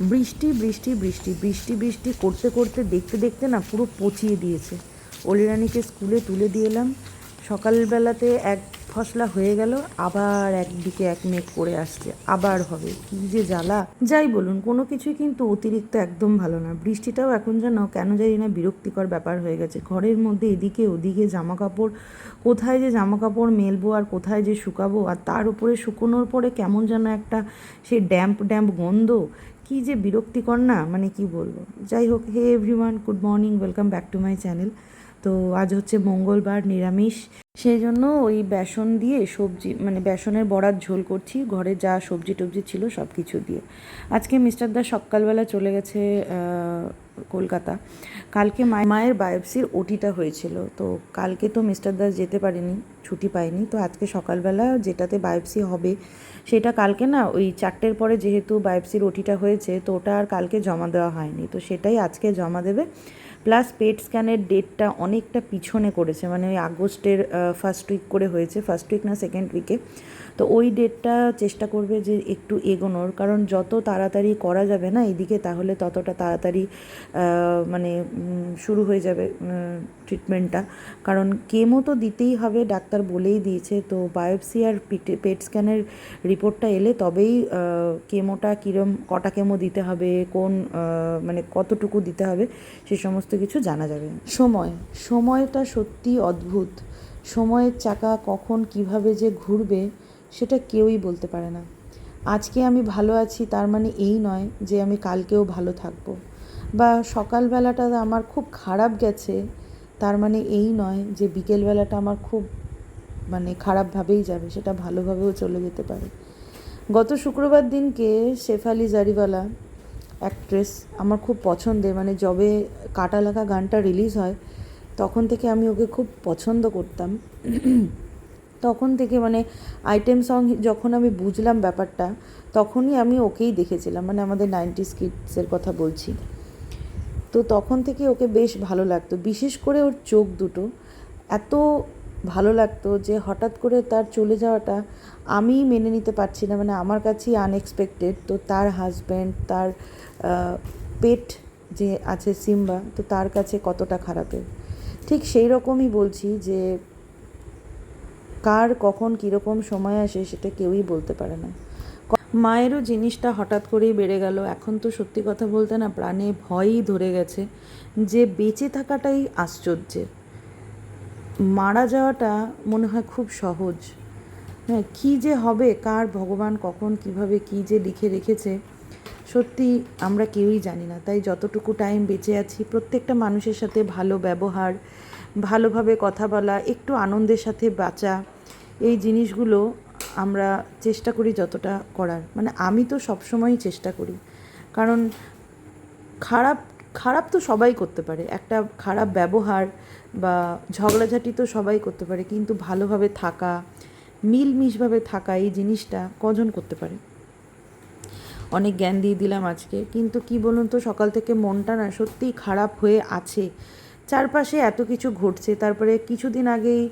বৃষ্টি বৃষ্টি বৃষ্টি বৃষ্টি বৃষ্টি করতে করতে, দেখতে দেখতে না পুরো পচিয়ে দিয়েছে। অলিরানিকে স্কুলে তুলে দিয়ে এলাম। সকালবেলাতে এক ফসলা হয়ে গেল, আবার একদিকে এক মেঘ করে আসছে। আবার হবে, কি যে জ্বালা। যাই বলুন, কোনো কিছুই কিন্তু অতিরিক্ত একদম ভালো না। বৃষ্টিটাও এখন যেন কেন জানি না বিরক্তিকর ব্যাপার হয়ে গেছে। ঘরের মধ্যে এদিকে ওদিকে জামা কাপড় কোথায় যে জামা কাপড় মেলবো আর কোথায় যে শুকাবো, আর তার উপরে শুকোনোর পরে কেমন যেন একটা সেই ড্যাম্প ড্যাম্প গন্ধ কি যে বিরক্তিকর না মানে কি বলব? যাই হোক, hey everyone good morning welcome back to my channel তো আজ হচ্ছে মঙ্গলবার, নিরামিষ। সেই জন্য ওই বেসন দিয়ে সবজি মানে বেসনের বড়ার ঝোল করছি, ঘরে যা সবজি টবজি ছিল সব কিছু দিয়ে। আজকে মিস্টার দা সকালবেলা চলে গেছে কলকাতা। কালকে মায়ের মায়ের বায়োপসির ওটিটা হয়েছিল। তো কালকে তো মিস্টার দাস যেতে পারেনি, ছুটি পায়নি। তো আজকে সকালবেলা যেটাতে বায়োপসি হবে, সেটা কালকে না ওই চারটের পরে যেহেতু বায়োপসির ওটিটা হয়েছে, তো ওটা আর কালকে জমা দেওয়া হয়নি। তো সেটাই আজকে জমা দেবে। প্লাস পেট স্ক্যানের ডেটটা অনেকটা পিছনে করেছে মানে ওই আগস্টের ফার্স্ট উইক করে হয়েছে ফার্স্ট উইক না সেকেন্ড উইকে তো ওই ডেটটা চেষ্টা করবে যে একটু এগোনোর, কারণ যত তাড়াতাড়ি করা যাবে না এদিকে তাহলে ততটা তাড়াতাড়ি মানে শুরু হয়ে যাবে ট্রিটমেন্টটা কারণ কেমো তো দিতেই হবে, ডাক্তার বলেই দিয়েছে, তো বায়োপসি আর পেট স্ক্যানের রিপোর্টটা এলে তবেই কেমোটা কীরম, কটা কেমো দিতে হবে, কোন মানে কতটুকু দিতে হবে, সে সমস্ত কিছু জানা যাবে। সময়। সময়টা সত্যি অদ্ভুত। সময়ের চাকা কখন কীভাবে যে ঘুরবে, সেটা কেউই বলতে পারে না। আজকে আমি ভালো আছি, তার মানে এই নয় যে আমি কালকেও ভালো থাকব। বা সকালবেলাটা আমার খুব খারাপ গেছে, তার মানে এই নয় যে বিকেলবেলাটা আমার খুব মানে খারাপভাবেই যাবে, সেটা ভালোভাবেও চলে যেতে পারে। গত শুক্রবার দিনকে শেফালি জারিওয়ালা অ্যাক্ট্রেস আমার খুব পছন্দের মানে যবে কাটা লাগা গানটা রিলিজ হয়, তখন থেকে আমি ওকে খুব পছন্দ করতাম। তখন থেকে মানে আইটেম সং যখন আমি বুঝলাম ব্যাপারটা, তখনই আমি ওকেই দেখেছিলাম মানে আমাদের নাইনটি স্কিটসের কথা বলছি। তো তখন থেকে ওকে বেশ ভালো লাগতো, বিশেষ করে ওর চোখ দুটো। এত ভালো লাগতো যে হঠাৎ করে তার চলে যাওয়াটা আমি মেনে নিতে পারছি না মানে আমার কাছেই আনএক্সপেক্টেড তো তার হাজব্যান্ড তার পেট যে আছে সিম্বা, তো তার কাছে কতটা খারাপের। ঠিক সেই রকমই বলছি যে কার কখন কীরকম সময় আসে সেটা কেউই বলতে পারে না। মায়েরও জিনিসটা হঠাৎ করেই বেড়ে গেল। এখন তো সত্যি কথা বলতে না, প্রাণে ভয়ই ধরে গেছে। যে বেঁচে থাকাটাই আশ্চর্যের। মারা যাওয়াটা মনে হয় খুব সহজ। হ্যাঁ কী যে হবে, কার ভগবান, কখন, কীভাবে, কী যে লিখে রেখেছে, সত্যি আমরা কেউই জানি না। তাই যতটুকু টাইম বেঁচে আছি, প্রত্যেকটা মানুষের সাথে ভালো ব্যবহার, ভালোভাবে কথা বলা, একটু আনন্দের সাথে বাঁচা, এই জিনিসগুলো আমরা চেষ্টা করি যতটা করার। মানে আমি তো সবসময়ই চেষ্টা করি। কারণ খারাপ খারাপ তো সবাই করতে পারে, একটা খারাপ ব্যবহার বা ঝগড়াঝাটি তো সবাই করতে পারে, কিন্তু ভালোভাবে থাকা, মিলমিশভাবে থাকা এই জিনিসটা কজন করতে পারে? অনেক জ্ঞান দিয়ে দিলাম আজকে, কিন্তু কি বলুন তো, সকাল থেকে মনটা না সত্যিই খারাপ হয়ে আছে। চারপাশে এত কিছু ঘটছে, তারপরে কিছুদিন আগেই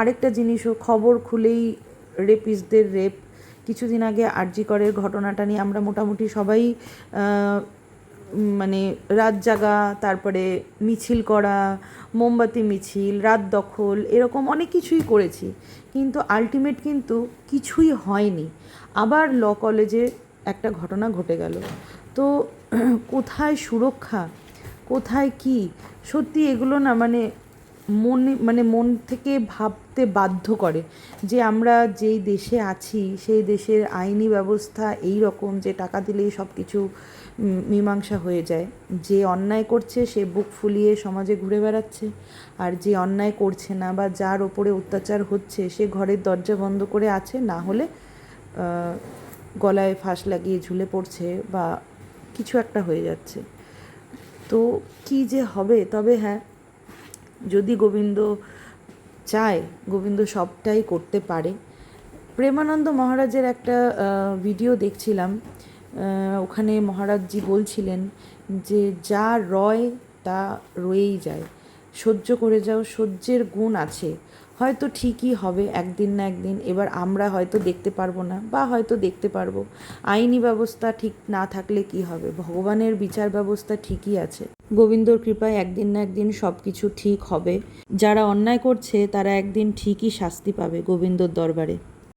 আরেকটা জিনিসও খবর খুলেই রেপিসদের রেপ, কিছুদিন আগে আরজি করের ঘটনাটা নিয়ে আমরা মোটামুটি সবাই মানে রাত জাগা, তারপরে মিছিল করা, মোমবাতি মিছিল, রাত দখল, এরকম অনেক কিছুই করেছি। কিন্তু আলটিমেট কিন্তু কিছুই হয়নি। আবার ল কলেজে একটা ঘটনা ঘটে গেল। তো কোথায় সুরক্ষা? কোথায় কি? সত্যি এগুলো না মানে মনে মানে মন থেকে ভাবতে বাধ্য করে যে আমরা যেই দেশে আছি, সেই দেশের আইনি ব্যবস্থা এই রকম যে টাকা দিলেই সব কিছু মীমাংসা হয়ে যায়। যে অন্যায় করছে সে বুক ফুলিয়ে সমাজে ঘুরে বেড়াচ্ছে। আর যে অন্যায় করছে না বা যার ওপরে অত্যাচার হচ্ছে, সে ঘরের দরজা বন্ধ করে আছে, না হলে গলায় ফাঁস লাগিয়ে ঝুলে পড়ছে বা কিছু একটা হয়ে যাচ্ছে। তো কি যে হবে? তবে হ্যাঁ যদি গোবিন্দ চায়, গোবিন্দ সবটাই করতে পারে। প্রেমানন্দ মহারাজের একটা ভিডিও দেখছিলাম। ওখানে মহারাজজি বলছিলেন যে, যা রয় তা রয়েই যায়। সহ্য করে যাও, সহ্যের গুণ আছে। হয়তো ঠিকই হবে একদিন না একদিন, এবার আমরা হয়তো দেখতে পারব না বা হয়তো দেখতে পারব। আইনি ব্যবস্থা ঠিক না থাকলে কি হবে? ভগবানের বিচার ব্যবস্থা ঠিকই আছে। গোবিন্দর কৃপায় একদিন না একদিন সব কিছু ঠিক হবে। যারা অন্যায় করছে তারা একদিন ঠিকই শাস্তি পাবে গোবিন্দর দরবারে।